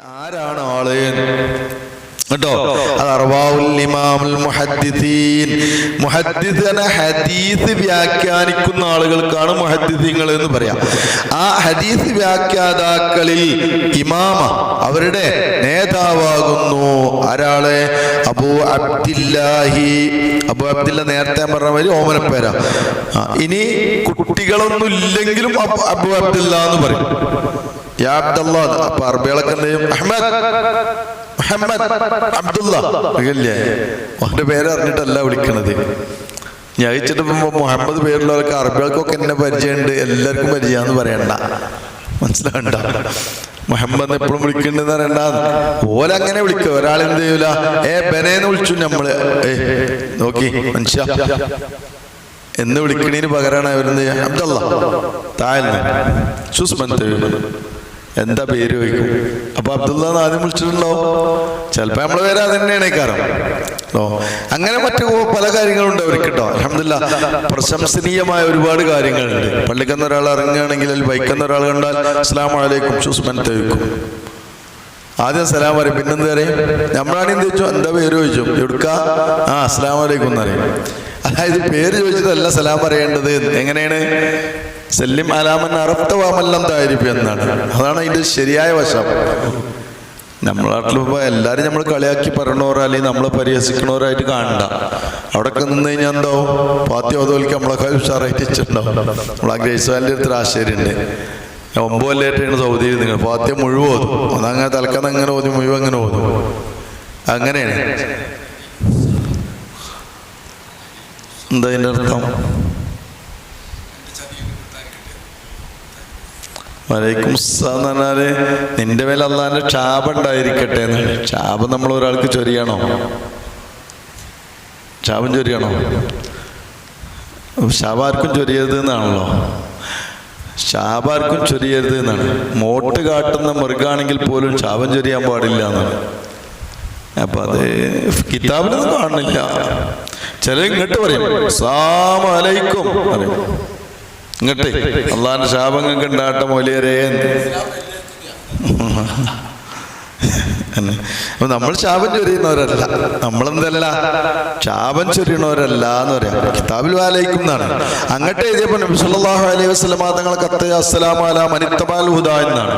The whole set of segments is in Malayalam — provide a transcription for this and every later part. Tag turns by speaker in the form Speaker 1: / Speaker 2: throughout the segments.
Speaker 1: ആരാണ് ആൾ? കേട്ടോ? അത് അർവാഉൽ ഇമാമുൽ മുഹദ്ദിസീൻ. മുഹദ്ദിസ് എന്ന ഹദീസ് വ്യാഖ്യാനിക്കുന്ന ആളുകൾക്കാണ് മുഹദ്ദിസീങ്ങൾ എന്ന് പറയാം. ആ ഹദീസ് വ്യാഖ്യാതാക്കളിൽ ഇമാമ അവരുടെ നേതാവാകുന്നു. ആരാൾ? Abu Abdillahi. അബൂ അബ്ദില്ല നേരത്തെ പറഞ്ഞ മാതിരി ഓമനപ്പേര. ഇനി കുട്ടികളൊന്നും ഇല്ലെങ്കിലും അബൂ അബ്ദില്ല എന്ന് പറയും. യാ അറബികളൊക്കെ ചെയ്യും? പേര് അറിഞ്ഞിട്ടല്ല വിളിക്കണത്. ഞാൻ അയച്ചിട്ട് മുഹമ്മദ് പേരുള്ളവർക്ക് അറബികൾക്കൊക്കെ എന്നെ പരിചയമുണ്ട്. എല്ലാവർക്കും പരിചയമാന്ന് പറയണ്ട. മനസ്സിലാകണ്ട മുഹമ്മദ് എപ്പോഴും വിളിക്കണ്ടെന്ന് പറയണ്ട. ഓലങ്ങനെ വിളിക്കുക ഒരാൾ എന്ത് ചെയ്യൂല? ഏ ബനേന്ന് വിളിച്ചു നമ്മൾ ഏ നോക്കി മനുഷ്യ. എന്ന് വിളിക്കണേന് പകരമാണ് അവരെന്ത് ചെയ്യുക? അബ്ദുള്ള. താഴ്ന്ന് ചൂസ് സുസ്മന്ത് എന്താ പേര് വയ്ക്കും അപ്പൊ അബ്ദുള്ള ആദ്യം വിളിച്ചിട്ടുണ്ടാവും ചിലപ്പോ നമ്മളെ പേര് അത് തന്നെയാണ് കാരണം. അങ്ങനെ മറ്റു പല കാര്യങ്ങളുണ്ട് അവർക്ക് കേട്ടോ അലഹമില്ല പ്രശംസനീയമായ ഒരുപാട് കാര്യങ്ങളുണ്ട്. പള്ളിക്കുന്ന ഒരാൾ ഇറങ്ങുകയാണെങ്കിൽ അല്ലെങ്കിൽ ബൈക്കുന്ന ഒരാൾ കണ്ടാൽ അസ്ലാം ആലേക്കും സുസ്മൻ തേക്കും ആദ്യം സലാം പറയും പിന്നെന്ത് പറയും? നമ്മളാണ് എന്ത് ചോദിച്ചു? എന്താ പേര്? ചോദിച്ചു. എടുക്ക ആ അസ്ലാം അലൈക്കും എന്ന് പറയും. അതായത് പേര് ചോദിച്ചതല്ല സലാം പറയേണ്ടത്. എങ്ങനെയാണ്? സെല്ലിം അലാമൻ അറപ്തവാമെല്ലാം തായിരിക്കും എന്നാണ്. അതാണ് അതിന്റെ ശരിയായ വശം. നമ്മളെ നാട്ടിലിപ്പോ എല്ലാരും നമ്മൾ കളിയാക്കി പറയണോരോ അല്ലെങ്കിൽ നമ്മളെ പരിഹസിക്കണോരായിട്ട് കാണണ്ട. അവിടെ നിന്ന് കഴിഞ്ഞാൽ എന്തോ? പാത്തി ഓതോലിക്ക് നമ്മളെ ഉഷാറായിട്ട് വെച്ചിട്ടുണ്ടാവും. നമ്മളെ ഗ്രേസ്വാലിന്റെ അടുത്ത് ആശയമുണ്ട് ഒമ്പത് കൊല്ലായിട്ടാണ് സൗദിയിൽ നിങ്ങൾ പാത്യം മുഴുവൻ ഓതും. അതങ്ങനെ തലക്കന്ന് അങ്ങനെ ഓതി മുഴുവൻ അങ്ങനെ ഓതും. അങ്ങനെയാണ്. എന്താ അതിന്റെ അർത്ഥം? വലൈക്കും എന്ന് പറഞ്ഞാൽ നിന്റെ മേലെ അള്ളാന്റെ ക്ഷാപം ഉണ്ടായിരിക്കട്ടെ എന്ന്. ക്ഷാപം നമ്മൾ ഒരാൾക്ക് ചൊരിയണോ? ക്ഷാപം ചൊരിയണോ? ശാപാർക്കും ചൊരിയരുത് എന്നാണല്ലോ. ശാപാർക്കും ചൊരിയരുത് എന്നാണ്. മോട്ട് കാട്ടുന്ന മൃഗാണെങ്കിൽ പോലും ശാപം ചൊരിയാൻ പാടില്ല എന്നാണ്. അപ്പൊ അത് കിതാബിലൊന്നും കാണുന്നില്ല. ചില ഇങ്ങോട്ട് പറയും സാമലൈക്കും പറയും. ഇങ്ങോട്ട്. അള്ളാന്റെ ശാപങ്ങൾക്ക് കണ്ടാട്ട മൊലിയരേ. നമ്മൾ ശാപം ചൊരിയുന്നവരല്ല. നമ്മളെന്തല്ല? ശാപം ചൊരിയണവരല്ല എന്ന് പറയാം. കിതാബിൽ വാലയിക്കും എന്നാണ്. അങ്ങോട്ട് എഴുതിയപ്പോ നബി സല്ലല്ലാഹു അലൈഹി വസല്ലം തങ്ങളെ കത്ത് അസ്സലാമു അല മനിത്തബാൽ ഹുദ എന്നാണ്.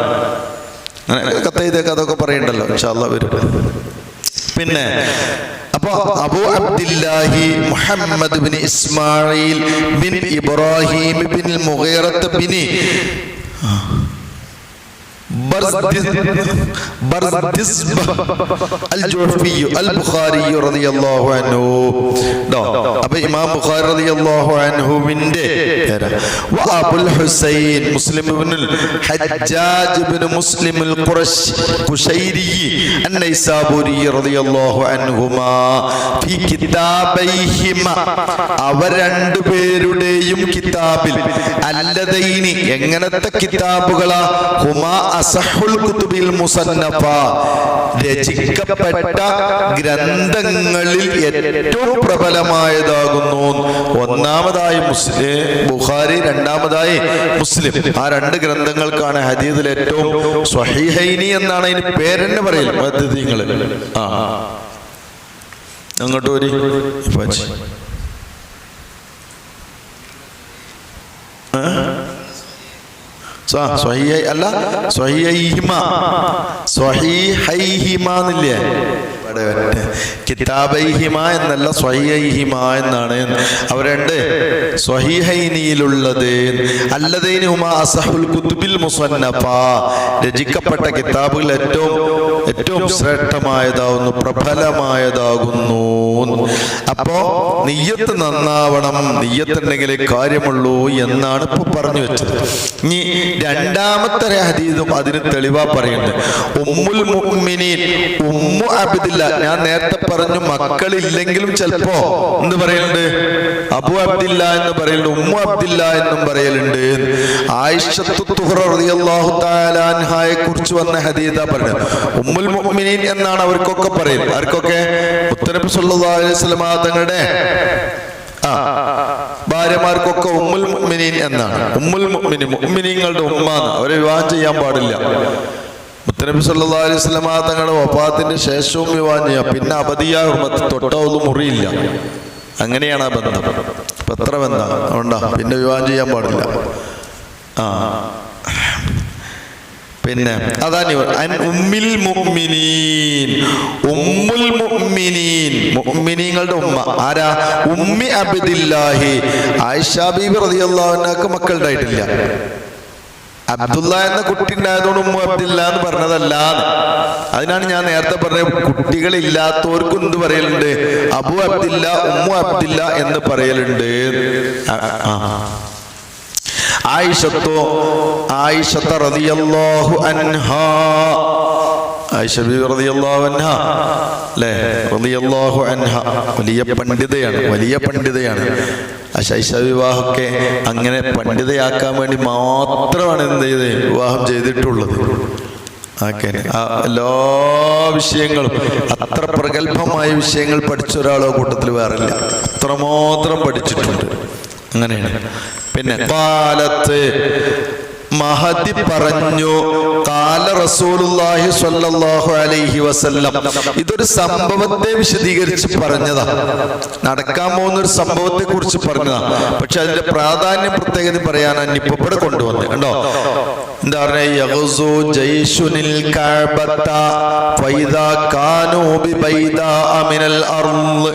Speaker 1: കത്ത് എഴുതിയൊക്കെ അതൊക്കെ പറയണ്ടല്ലോ. ഇൻഷാല്ലാ വരും. പിന്നെ അപ്പോ Abu Abdillahi Muhammad bin Ismail bin Ibrahim bin Mughirat bin അവർ രണ്ടുപേരുടെയും കിതാബിൽ അല്ലതൈനി എങ്ങനത്തെ കിതാബുകളാ? ഹുമാ രചിക്കപ്പെട്ട ഗ്രന്ഥങ്ങളിൽ ഏറ്റവും പ്രബലമായതാകുന്നു. ഒന്നാമതായി മുസ്ലിം ബുഖാരി രണ്ടാമതായി മുസ്ലിം. ആ രണ്ട് ഗ്രന്ഥങ്ങൾക്കാണ് ഹദീദിൽ ഏറ്റവും സ്വഹീഹൈനി എന്നാണ് അതിന് പേരെന്നെ പറയൽ പദ്ധതികൾ. ആ. അങ്ങോട്ട് ഒരു ഇപ്പൊ ഏ? അല്ല സ്വഹീഹൈഹിമ. സ്വഹീഹൈഹിമ എന്നില്ലേ? ഇവിടെ ഒറ്റ. കിതാബൈഹിമ എന്നല്ല സ്വഹിഹിമ എന്നാണ്. അവ രണ്ട് സ്വഹീഹൈനിയിലുള്ളത്. മുസന്നഫ. രചിക്കപ്പെട്ട കിതാബുകൾ ഏറ്റവും ഏറ്റവും ശ്രേഷ്ഠമായതാകുന്നു പ്രബലമായതാകുന്നു. അപ്പോ നെയ്യത്ത് നന്നാവണം നെയ്യത്തുണ്ടെങ്കിലേ കാര്യമുള്ളൂ എന്നാണ് ഇപ്പൊ പറഞ്ഞു വെച്ചത്. ഇനി രണ്ടാമത്തെ ഹദീദും അതിന് തെളിവാ പറയുന്നത്. ഉമ്മുൽ മുഅ്മിനീൻ ഉമ്മു ഞാൻ നേരത്തെ പറഞ്ഞു മക്കളില്ലെങ്കിലും ചിലപ്പോ എന്ത് പറയുന്നുണ്ട് അബു അബ്ദില്ല എന്ന് പറയുന്നുണ്ട് ഉമ്മു അബ്ദില്ല എന്നും പറയലുണ്ട്. ആയിഷത്തുഹായെ കുറിച്ച് വന്ന ഹദീദ പറഞ്ഞു ഉമ്മുൽ മുഅ്മിനീൻ എന്നാണ് അവർക്കൊക്കെ പറയുന്നത് ആർക്കൊക്കെ? ഉത്തരപ്പ് സല്ലല്ലാഹു അലൈഹി വസല്ലം തങ്ങളുടെ ആ ഭാര്യമാർക്കൊക്കെ ഉമ്മുൽ മുഅ്മിനീൻ എന്നാണ്. ഉമ്മുൽ മുഹമ്മിനി മുഅ്മിനീങ്ങളുടെ ഉമ്മ. അവരെ വിവാഹം ചെയ്യാൻ പാടില്ല. മുത്തനബി സല്ലാ അലൈഹി സ്വലമ തങ്ങളുടെ വഫാത്തിന്റെ ശേഷവും ചെയ്യാം പിന്നെ അവധിയാ ഹുർമത്ത് തൊട്ടോ ഒന്നും മുറിയില്ല. അങ്ങനെയാണ് ആ ബന്ധം. ഇപ്പൊ എത്ര ബന്ധം? പിന്നെ വിവാഹം ചെയ്യാൻ പാടില്ല. ആ. പിന്നെ അതാണ് മുഅ്മിനീൻ. ഉമ്മുൽ മുഅ്മിനീൻ. മുഅ്മിനീങ്ങളുടെ ഉമ്മ. ആരാ? ഉമ്മി അബ്ദില്ലാഹി. ആയിഷ ബീബി റളിയല്ലാഹു മക്കളുണ്ടായിട്ടില്ല അബ്ദുള്ള എന്ന കുട്ടി ഉണ്ടായതുകൊണ്ട് ഉമ്മ അബ്ദില്ല എന്ന് പറഞ്ഞതല്ല. അതിനാണ് ഞാൻ നേരത്തെ പറഞ്ഞത് കുട്ടികളില്ലാത്തവർക്കും എന്ത് പറയലുണ്ട്? അബു അബ്ദില്ല ഉമ്മ അബ്ദില്ല എന്ന് പറയലുണ്ട്. ആയിഷത്തോ ആയിഷത്ത റതിയല്ലാഹു അൻഹാ. ആയിഷ ബീവി റളിയല്ലാഹു അൻഹ. അല്ലേ? റതിയല്ലാഹു അൻഹ. വലിയ പണ്ഡിതയാണ് വലിയ പണ്ഡിതയാണ്. ആ ശൈശവ വിവാഹമൊക്കെ അങ്ങനെ പണ്ഡിതയാക്കാൻ വേണ്ടി മാത്രമാണ് എന്ത് ചെയ്ത് വിവാഹം ചെയ്തിട്ടുള്ളത്. എല്ലാ വിഷയങ്ങളും അത്ര പ്രഗത്ഭമായ വിഷയങ്ങൾ പഠിച്ച ഒരാളോ കൂട്ടത്തിൽ വേറില്ല. അത്രമാത്രം പഠിച്ചിട്ടുണ്ട്. അങ്ങനെയാണ്. പിന്നെ കാലത്ത് മഹതി പറഞ്ഞു സ്വല്ലല്ലാഹു അലൈഹി വസല്ലം. ഇതൊരു സംഭവത്തെ വിശദീകരിച്ച് പറഞ്ഞതാ. നടക്കാൻ പോകുന്ന ഒരു സംഭവത്തെ കുറിച്ച് പറഞ്ഞതാ. പക്ഷെ അതിന്റെ പ്രാധാന്യം പ്രത്യേകത പറയാനാണ് ഇപ്പൊ ഇവിടെ കൊണ്ടുവന്നത്. കണ്ടോ? എന്താ പറഞ്ഞ യഗ്സു ജയ്ഷുനിൽ കഅബത ഫൈദാ കാനൂ ബിബൈദാ മിനൽ അർള്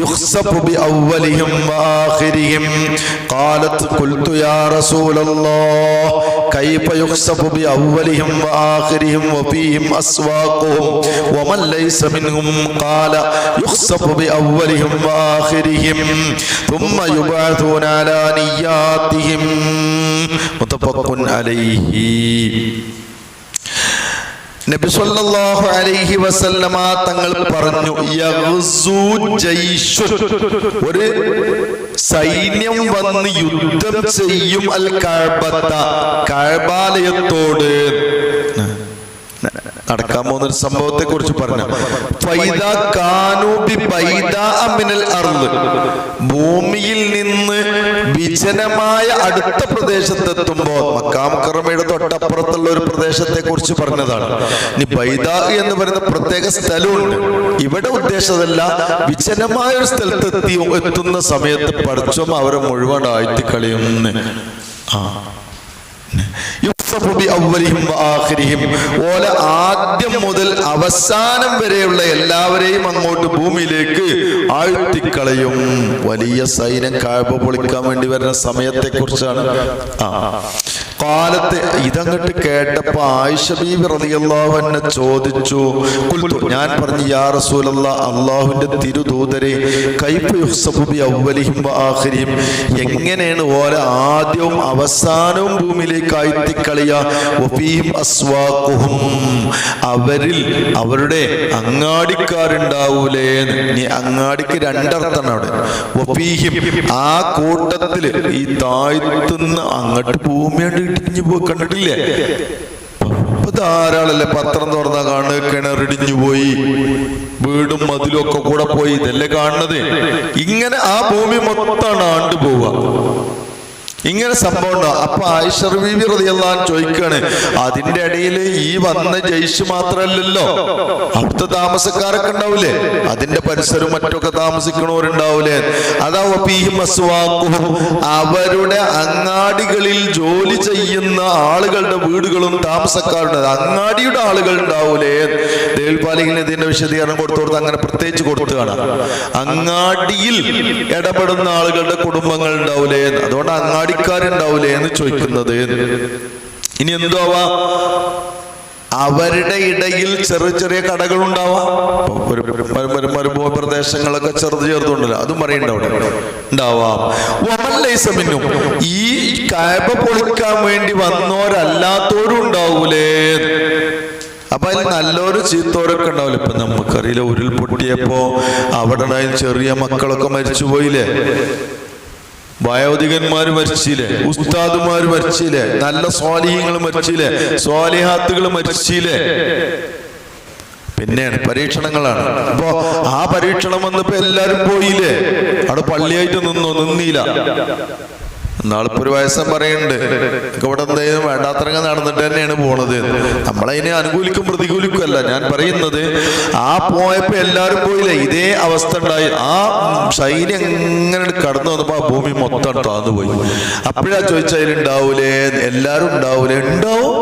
Speaker 1: യുഖ്സഫു ബിഅവ്വലിഹിം വആഖിരിഹിം ഖാലത് ഖുൽതു യാ റസൂലല്ലാഹ് കൈഫ യുഖ്സഫു ബിഅവ്വലിഹിം വആഖിരിഹിം വഫീഹിം അസ്വാഖുഹും വമൻ ലൈസ മിൻഹും ഖാല യുഖ്സഫു ബിഅവ്വലിഹിം വആഖിരിഹിം ثم يبعثون على نياتهم متفق عليه നബി സല്ലല്ലാഹു അലൈഹി വസല്ലമ തങ്ങൾ പറഞ്ഞു ഒരു സൈന്യം വന്ന് യുദ്ധം ചെയ്യും അൽ കഅബത്ത കഅബാലയത്തോട് നടക്കാൻ പോകുന്ന ഒരു സംഭവത്തെ കുറിച്ച് പറഞ്ഞു ഭൂമിയിൽ നിന്ന് വിജനമായ അടുത്ത പ്രദേശത്തെത്തുമ്പോൾ മക്കാമക്കറമയുടെ തൊട്ടപ്പുറത്തുള്ള ഒരു പ്രദേശത്തെ കുറിച്ച് പറഞ്ഞതാണ്. ഇനി ബൈദ എന്ന് പറയുന്ന പ്രത്യേക സ്ഥലമുണ്ട്. ഇവിടെ ഉദ്ദേശമല്ല വിജനമായ ഒരു സ്ഥലത്തെത്തി എത്തുന്ന സമയത്ത് പഠിച്ചും അവരെ മുഴുവൻ ആഴ്ത്തിക്കളിയുന്നു ആ. ഓല ആദ്യം മുതൽ അവസാനം വരെയുള്ള എല്ലാവരെയും അങ്ങോട്ട് ഭൂമിയിലേക്ക് ആഴ്ത്തിക്കളയും. വലിയ സൈന്യം കാഴ്ച പൊളിക്കാൻ വേണ്ടി വരുന്ന സമയത്തെ കുറിച്ചാണ് ആ. കാലത്ത് ഇതങ്ങട്ട് കേട്ടപ്പോ ആയിഷ ബീബി റളിയല്ലാഹു അൻഹ ചോദിച്ചു ഞാൻ പറഞ്ഞു യാ റസൂലല്ല അള്ളാഹുവിന്റെ തിരുദൂതരെ കൈഫ ബി വആഖിരിഹിം എങ്ങനെയാണ് ഓരോ ആദ്യവും അവസാനവും ഭൂമിയിലേക്ക് ആയിത്തിക്കളിയ അസ്വാഖുഹും. അവരിൽ അവരുടെ അങ്ങാടിക്കാരുണ്ടാവൂലേ നീ അങ്ങാടിക്ക് രണ്ടർത്ഥമാണ് അവിടെ. വഫീഹിം ആ കൂട്ടത്തിൽ ഈ താഴ്ത്തുന്ന അങ്ങോട്ട് ഭൂമിയാണ്ട് ഇടിഞ്ഞു പോയി കണ്ടിട്ടില്ലേ? ധാരാളല്ലേ പത്രം തുറന്നാ കാണ് കിണറിടിഞ്ഞു പോയി. വീടും മതിലും ഒക്കെ കൂടെ പോയി. ഇതല്ലേ കാണുന്നത്? ഇങ്ങനെ ആ ഭൂമി മൊത്തമാണ് ആണ്ട് പോവുക ഇങ്ങനെ സംഭവം ഉണ്ടോ? അപ്പൊ ആയിഷർ ബീബി ചോദിക്കാണ് അതിന്റെ ഇടയിൽ ഈ വന്ന ജയ്ഷ് മാത്രല്ലോ അവിടുത്തെ താമസക്കാരൊക്കെ ഉണ്ടാവൂലേ? അതിന്റെ പരിസരം മറ്റൊക്കെ താമസിക്കണവരുണ്ടാവൂലേ? അതാ. അവരുടെ അങ്ങാടികളിൽ ജോലി ചെയ്യുന്ന ആളുകളുടെ വീടുകളും താമസക്കാരുടെ അങ്ങാടിയുടെ ആളുകൾ ഉണ്ടാവൂലേ? ദേൽപാലിങ്ങിന് ഇതിന്റെ വിശദീകരണം കൊടുത്തു കൊടുത്ത് അങ്ങനെ പ്രത്യേകിച്ച് കൊടുത്തുകയാണ് അങ്ങാടിയിൽ ഇടപെടുന്ന ആളുകളുടെ കുടുംബങ്ങൾ ഉണ്ടാവൂലേ? അതുകൊണ്ട് അതുകൊണ്ട് അങ്ങാടിക്കാരുണ്ടാവൂലേ എന്ന് ചോദിക്കുന്നത് ഇനി എന്തുവാ അവരുടെ ഇടയിൽ ചെറിയ ചെറിയ കടകൾ ഉണ്ടാവാം മരുഭൂമി പ്രദേശങ്ങളൊക്കെ ചെറുത് ചേർത്തുണ്ടല്ലോ അതും പറയണ്ട ഉണ്ടാവാം. ഈ കായബ പൊളിക്കാൻ വേണ്ടി വന്നോരല്ലാത്തോരും ഉണ്ടാവൂലേ? അപ്പൊ അതിൽ നല്ലൊരു ചീത്തോരൊക്കെ ഉണ്ടാവില്ല? ഇപ്പൊ നമുക്കറിയില്ല ഉരുൾപൊട്ടിയപ്പോ അവിടെ ചെറിയ മക്കളൊക്കെ മരിച്ചു പോയില്ലേ വയോധികന്മാര് മരിച്ചില്ലേ? ഉസ്താദുമാർ മരിച്ചില്ലേ? നല്ല സ്വാലിഹ്യങ്ങൾ മരിച്ചില്ലേ? സ്വാലിഹാത്തുകൾ മരിച്ചില്ലേ? പിന്നെയാണ് പരീക്ഷണങ്ങളാണ്. അപ്പോ ആ പരീക്ഷണം വന്നപ്പോ എല്ലാരും പോയില്ലേ? അവിടെ പള്ളിയായിട്ട് നിന്നോ? നിന്നില്ല നാളിപ്പോ ഒരു വയസ്സൻ പറയുന്നുണ്ട്. "ഇതൊക്കെ ഇവിടെ എന്തെങ്കിലും വേണ്ടാത്തരങ്ങൾ നടന്നിട്ട് തന്നെയാണ് പോണത്. നമ്മളതിനെ അനുകൂലിക്കും പ്രതികൂലിക്കും അല്ല ഞാൻ പറയുന്നത് ആ പോയപ്പോ എല്ലാരും പോയില്ല? ഇതേ അവസ്ഥ ഉണ്ടായി. ആ സൈന്യം എങ്ങനെ കടന്നു വന്നപ്പോ ആ ഭൂമി മൊത്തം താന്നു പോയി. അപ്പോഴാ ചോദിച്ചതിൽ ഉണ്ടാവൂലേ എല്ലാരും ഉണ്ടാവൂലേ? ഉണ്ടാവും.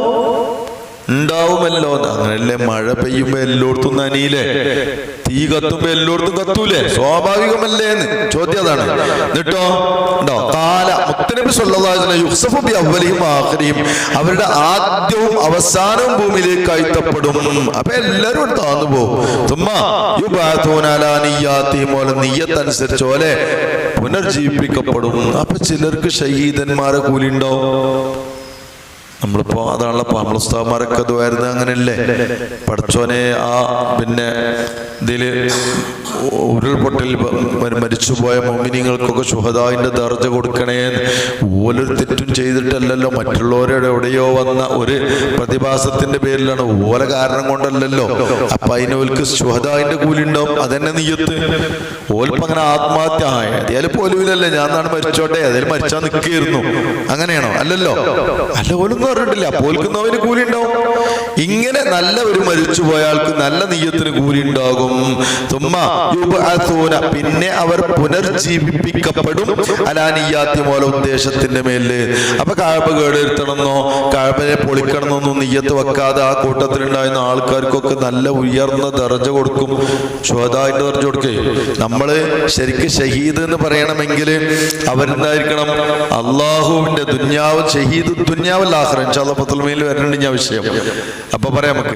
Speaker 1: ഉണ്ടാവുമല്ലോ അങ്ങനല്ലേ മഴ പെയ്യുമ്പോ എല്ലായിടത്തും നനിയില്ലേ? തീ കത്തുമ്പോ എല്ലായിടത്തും കത്തൂലേ? സ്വാഭാവികമല്ലേ എന്ന്. ചോദ്യം അതാണ്. എന്നിട്ടോ? ഉണ്ടോ കാല മുത്തനബി ബി അവരുടെ ആദ്യവും അവസാനവും ഭൂമിയിലേക്ക് അയത്തപ്പെടും. അപ്പൊ എല്ലാരും താന്നു പോകും. നീയത്തനുസരിച്ചോലെ പുനർജീവിപ്പിക്കപ്പെടും. അപ്പൊ ചിലർക്ക് ഷഹീദന്മാരെ കൂലി ഉണ്ടാവും. നമ്മളിപ്പോ അതാണല്ലോ നമ്മൾ ഉസ്താവന്മാരൊക്കെ അതുമായിരുന്നു അങ്ങനെയല്ലേ? പഠിച്ചോനെ ആ പിന്നെ ഇതിൽ ഉരുൾപൊട്ടൽ മരിച്ചുപോയ മോമിനിങ്ങൾക്കൊക്കെ ശുഹദാവിന്റെ ദർജ കൊടുക്കണേ ഓലൊരു തെറ്റും ചെയ്തിട്ടല്ലല്ലോ. മറ്റുള്ളവരുടെ എവിടെയോ വന്ന ഒരു പ്രതിഭാസത്തിന്റെ പേരിലാണ് ഓല കാരണം കൊണ്ടല്ലല്ലോ. അപ്പൊ അതിനോൽക്ക് ശുഹദാവിന്റെ കൂലി ഉണ്ടാവും അതന്നെ നീയത്ത്. ഓലിപ്പോ അങ്ങനെ ആത്മഹത്യ. ആയാലും പോലുമില്ലല്ലേ ഞാൻ നാണ് മരിച്ചോട്ടെ. ഏതായാലും മരിച്ചാൽ നിൽക്കുകയായിരുന്നു അങ്ങനെയാണോ? അല്ലല്ലോ. അല്ല ഓലൊന്നും പറഞ്ഞിട്ടില്ല പോൽക്കുന്നവന് കൂലി ഉണ്ടാവും ഇങ്ങനെ നല്ല ഒരു മരിച്ചു പോയാൾക്ക് നല്ല നീയത്തിന് കൂലി ഉണ്ടാകും തുമ്മ. പിന്നെ അവർ പുനർജീവിപ്പിക്കപ്പെടും. അലാനിയാത്തി മൂല ഉദ്ദേശത്തിന്റെ മേലിൽ. അപ്പൊ കാഴ്പ കേടുവരുത്തണമെന്നോ കാഴ്പനെ പൊളിക്കണമെന്നൊന്നും നീയത്ത് വെക്കാതെ ആ കൂട്ടത്തിലുണ്ടായിരുന്ന ആൾക്കാർക്കൊക്കെ നല്ല ഉയർന്ന ദർജ കൊടുക്കും. ശ്വതായിട്ട് ദർജ കൊടുക്കേ. നമ്മൾ ശരിക്ക് ഷഹീദ് എന്ന് പറയണമെങ്കിൽ അവരെന്തായിരിക്കണം? അള്ളാഹുവിന്റെ ദുന്യാവ് ഷഹീദ് ദുന്യാവല്ലാഹ്റൻ ആഹ്റം ചാലപ്പത്തുൽമയിൽ വരണ്ട ഞാൻ വിഷയം. അപ്പൊ പറയാം നമുക്ക്.